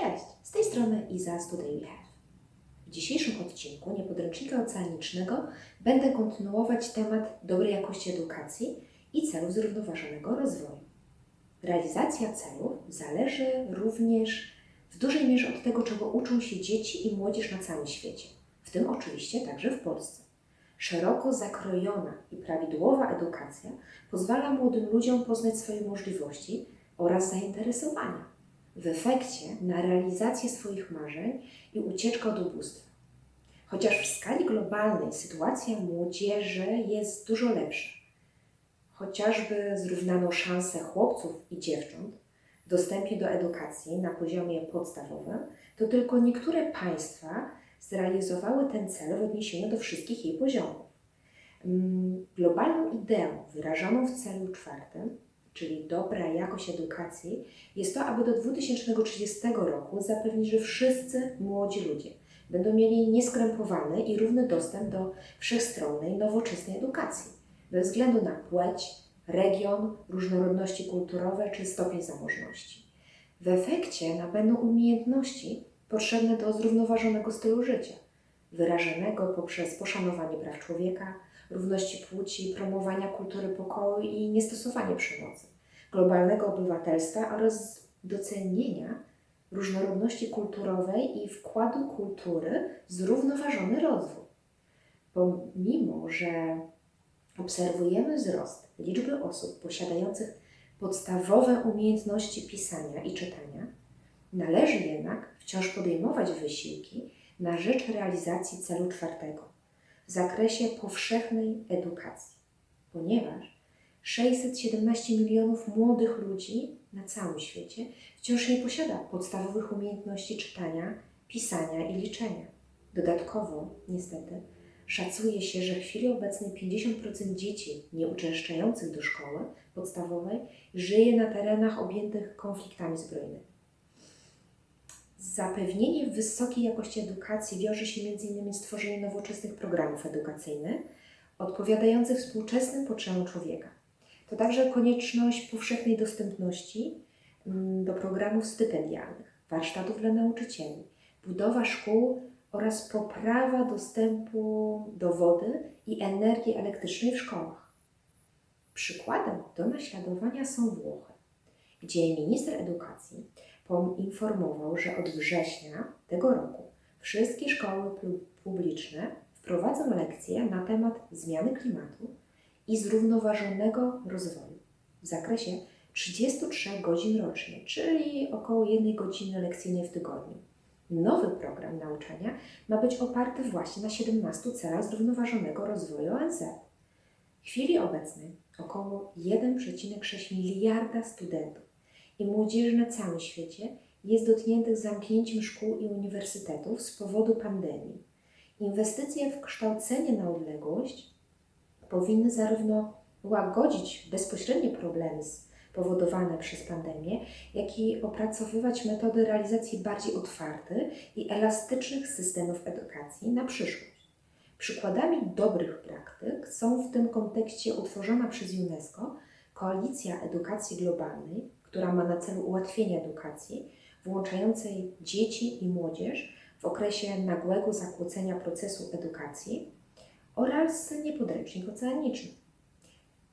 Cześć, z tej strony Iza z Today. W dzisiejszym odcinku Niepodręcznika Oceanicznego będę kontynuować temat dobrej jakości edukacji i celów zrównoważonego rozwoju. Realizacja celów zależy również w dużej mierze od tego, czego uczą się dzieci i młodzież na całym świecie, w tym oczywiście także w Polsce. Szeroko zakrojona i prawidłowa edukacja pozwala młodym ludziom poznać swoje możliwości oraz zainteresowania w efekcie na realizację swoich marzeń i ucieczkę od ubóstwa. Chociaż w skali globalnej sytuacja młodzieży jest dużo lepsza. Chociażby zrównano szanse chłopców i dziewcząt w dostępie do edukacji na poziomie podstawowym, to tylko niektóre państwa zrealizowały ten cel w odniesieniu do wszystkich jej poziomów. Mm, Globalną ideą wyrażoną w celu czwartym, czyli dobra jakość edukacji, jest to, aby do 2030 roku zapewnić, że wszyscy młodzi ludzie będą mieli nieskrępowany i równy dostęp do wszechstronnej, nowoczesnej edukacji, bez względu na płeć, region, różnorodności kulturowe czy stopień zamożności. W efekcie nabędą umiejętności potrzebne do zrównoważonego stylu życia, wyrażonego poprzez poszanowanie praw człowieka, równości płci, promowania kultury pokoju i niestosowanie przemocy, globalnego obywatelstwa oraz docenienia różnorodności kulturowej i wkładu kultury w zrównoważony rozwój. Pomimo, że obserwujemy wzrost liczby osób posiadających podstawowe umiejętności pisania i czytania, należy jednak wciąż podejmować wysiłki na rzecz realizacji celu czwartego w zakresie powszechnej edukacji, ponieważ 617 milionów młodych ludzi na całym świecie wciąż nie posiada podstawowych umiejętności czytania, pisania i liczenia. Dodatkowo, niestety, szacuje się, że w chwili obecnej 50% dzieci nieuczęszczających do szkoły podstawowej żyje na terenach objętych konfliktami zbrojnymi. Zapewnienie wysokiej jakości edukacji wiąże się m.in. z tworzeniem nowoczesnych programów edukacyjnych odpowiadających współczesnym potrzebom człowieka. To także konieczność powszechnej dostępności mm, do programów stypendialnych, warsztatów dla nauczycieli, budowa szkół oraz poprawa dostępu do wody i energii elektrycznej w szkołach. Przykładem do naśladowania są Włochy, gdzie minister edukacji poinformował, że od września tego roku wszystkie szkoły pu- publiczne wprowadzą lekcje na temat zmiany klimatu i zrównoważonego rozwoju w zakresie 33 godzin rocznie, czyli około 1 godziny lekcyjnej w tygodniu. Nowy program nauczania ma być oparty właśnie na 17 celach zrównoważonego rozwoju ONZ. W chwili obecnej około 1,6 miliarda studentów i młodzieży na całym świecie jest dotkniętych zamknięciem szkół i uniwersytetów z powodu pandemii. Inwestycje w kształcenie na odległość powinny zarówno łagodzić bezpośrednie problemy spowodowane przez pandemię, jak i opracowywać metody realizacji bardziej otwartych i elastycznych systemów edukacji na przyszłość. Przykładami dobrych praktyk są w tym kontekście utworzona przez UNESCO Koalicja Edukacji Globalnej, która ma na celu ułatwienie edukacji, włączającej dzieci i młodzież w okresie nagłego zakłócenia procesu edukacji oraz niepodręcznik oceaniczny.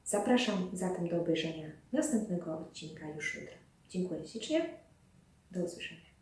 Zapraszam zatem do obejrzenia następnego odcinka już jutro. Dziękuję ślicznie. Do usłyszenia.